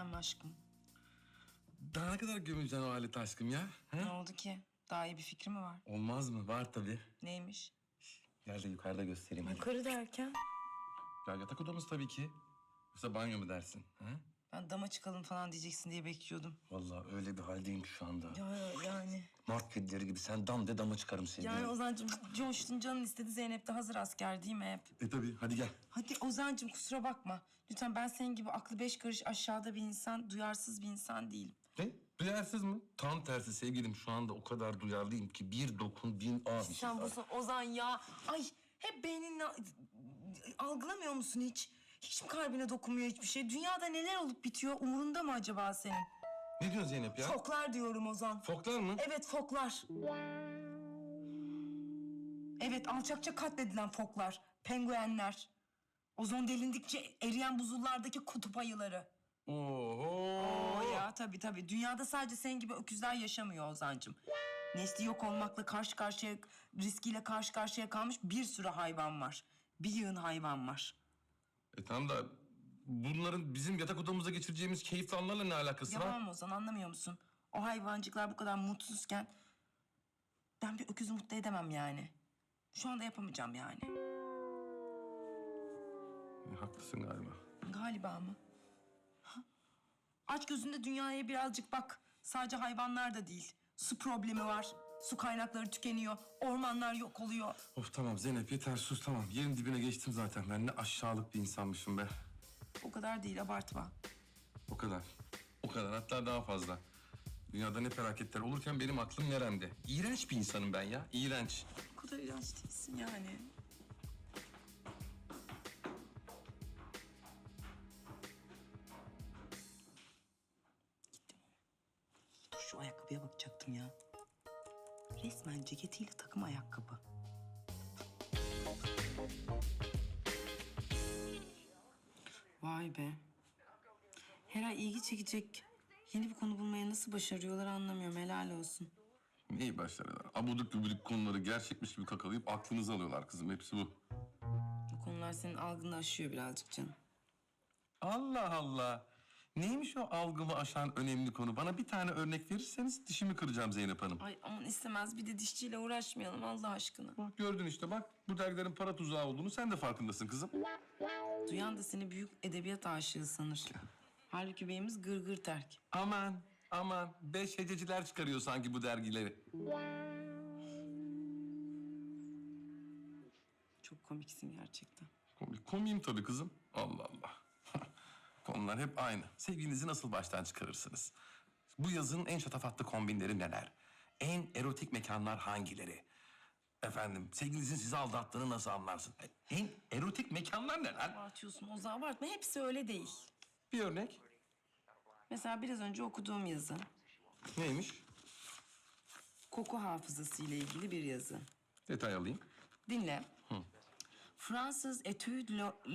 Efendim aşkım. Daha ne kadar gömüleceksin o aleti aşkım ya? He? Ne oldu ki? Daha iyi bir fikri mi var? Olmaz mı? Var tabii. Neymiş? Gel de yukarıda göstereyim hadi. Yukarı derken? Ya yatak odamız tabii ki. Yoksa banyo mu dersin? He? Ben dama çıkalım falan diyeceksin diye bekliyordum. Vallahi öyle bir haldeyim şu anda. Ya yani. Mart kedileri gibi sen dam de dama çıkarım seni. Yani Ozan'cığım coştun canın istedi Zeynep de hazır asker değil mi hep? E tabii hadi gel. Hadi Ozan'cığım kusura bakma. Lütfen ben senin gibi aklı beş karış aşağıda bir insan, duyarsız bir insan değilim. Ne? Duyarsız mı? Tam tersi sevgilim şu anda o kadar duyarlıyım ki bir dokun bin a bir şey. Sen busun Ozan ya. Ay hep beyninle algılamıyor musun hiç? Hiç mi kalbine dokunmuyor hiçbir şey? Dünyada neler olup bitiyor umurunda mı acaba senin? Ne diyorsun Zeynep ya? Foklar diyorum Ozan. Foklar mı? Evet foklar. Evet alçakça katledilen foklar. Penguenler. Ozon delindikçe eriyen buzullardaki kutup ayıları. Oho. O ya tabii tabii. Dünyada sadece senin gibi öküzler yaşamıyor Ozan'cığım. Nesli yok olmakla karşı karşıya, riskiyle karşı karşıya kalmış bir sürü hayvan var. Bir yığın hayvan var. E tamam da bunların bizim yatak odamızda geçireceğimiz keyifli anlarla ne alakası var? Yapamam Ozan anlamıyor musun? O hayvancıklar bu kadar mutsuzken ben bir öküzü mutlu edemem yani. Şu anda yapamayacağım yani. E, haklısın galiba. Galiba mı? Ha? Aç gözünde dünyaya birazcık bak. Sadece hayvanlar da değil. Su problemi var. Su kaynakları tükeniyor. Ormanlar yok oluyor. Of tamam Zeynep yeter sus tamam. Yerin dibine geçtim zaten. Ben ne aşağılık bir insanmışım be. O kadar değil abartma. O kadar. O kadar hatta daha fazla. Dünyada ne felaketler olurken benim aklım neremde? İğrenç bir insanım ben ya. İğrenç. O kadar ilaç değilsin yani. Gittim. Dur şu ayakkabıya bakacaktım ya. Resmen ceketiyle takım ayakkabı. Vay be. Her ay ilgi çekecek yeni bir konu bulmayı nasıl başarıyorlar anlamıyorum. Helal olsun. Neyi başlarıyorlar? Abuduk gübülük konuları gerçekmiş gibi kakalayıp aklınızı alıyorlar kızım. Hepsi bu. Bu konular senin algını aşıyor birazcık canım. Allah Allah. Neymiş o algımı aşan önemli konu? Bana bir tane örnek verirseniz dişimi kıracağım Zeynep Hanım. Ay aman istemez bir de dişçiyle uğraşmayalım Allah aşkına. Bak gördün işte bak. Bu dergilerin para tuzağı olduğunu sen de farkındasın kızım. Duyan da seni büyük edebiyat aşığı sanır. Halbuki beyimiz gırgır terk. Aman aman. Beş hececiler çıkarıyor sanki bu dergileri. Çok komiksin gerçekten. Komik, komiyim tabii kızım. Allah Allah. Konular hep aynı. Sevginizi nasıl baştan çıkarırsınız? Bu yazın en şatafatlı kombinleri neler? En erotik mekanlar hangileri? Efendim, sevgilinizin sizi aldattığını nasıl anlarsın? En erotik mekanlar neler? Abartıyorsun Ozan abartma. Hepsi öyle değil. Bir örnek. Mesela biraz önce okuduğum yazı. Neymiş? Koku hafızası ile ilgili bir yazı. Detay alayım. Dinle. Fransız Etudes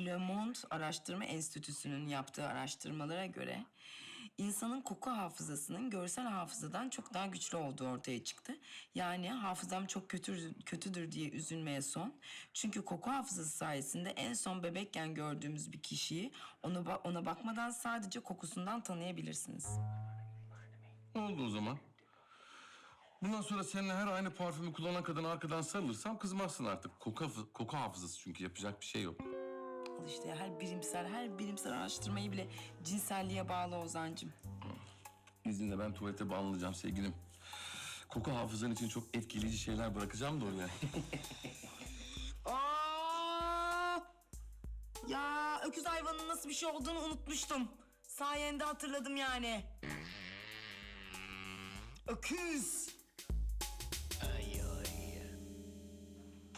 Le, Monde Araştırma Enstitüsü'nün yaptığı araştırmalara göre insanın koku hafızasının görsel hafızadan çok daha güçlü olduğu ortaya çıktı. Yani hafızam çok kötü, kötüdür diye üzülmeye son. Çünkü koku hafızası sayesinde en son bebekken gördüğümüz bir kişiyi onu ba- ona bakmadan sadece kokusundan tanıyabilirsiniz. Ne oldu o zaman? Bundan sonra seninle her aynı parfümü kullanan kadına arkadan sarılırsam kızmazsın artık. Koku, hafı- koku hafızası çünkü yapacak bir şey yok. Al işte her bilimsel, her bilimsel araştırmayı bile cinselliğe bağlı Ozancığım. İzninle ben tuvalete bağlanacağım sevgilim. Koku hafızan için çok etkileyici şeyler bırakacağım da oraya. Aa! Ya öküz hayvanının nasıl bir şey olduğunu unutmuştum. Sayende hatırladım yani. Öküz.